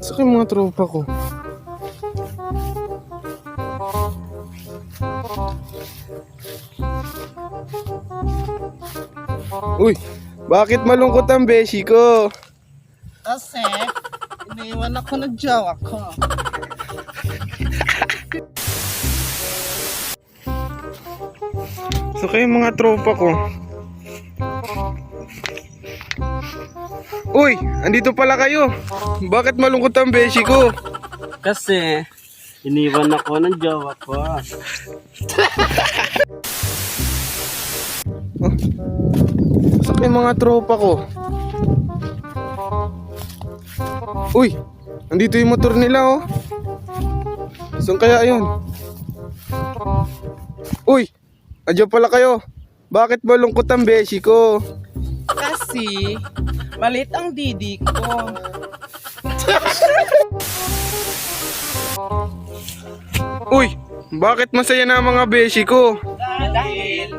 Sa yung mga tropa ko? Uy, bakit malungkot ang beshi ko? Kasi, iniwan ako ng jowa ko. So kayo mga tropa ko. Uy, andito pala kayo. Bakit malungkot ang beshi ko? Kasi, iniwan ako ng jowa ko. Sa kayo mga tropa ko. Uy, andito yung motor nila oh. Saan kaya yun? Uy, andyan pala kayo. Bakit malungkot ang beshi ko? Kasi, malit ang didi ko. Uy, bakit masaya na ang mga beshi ko? Dahil,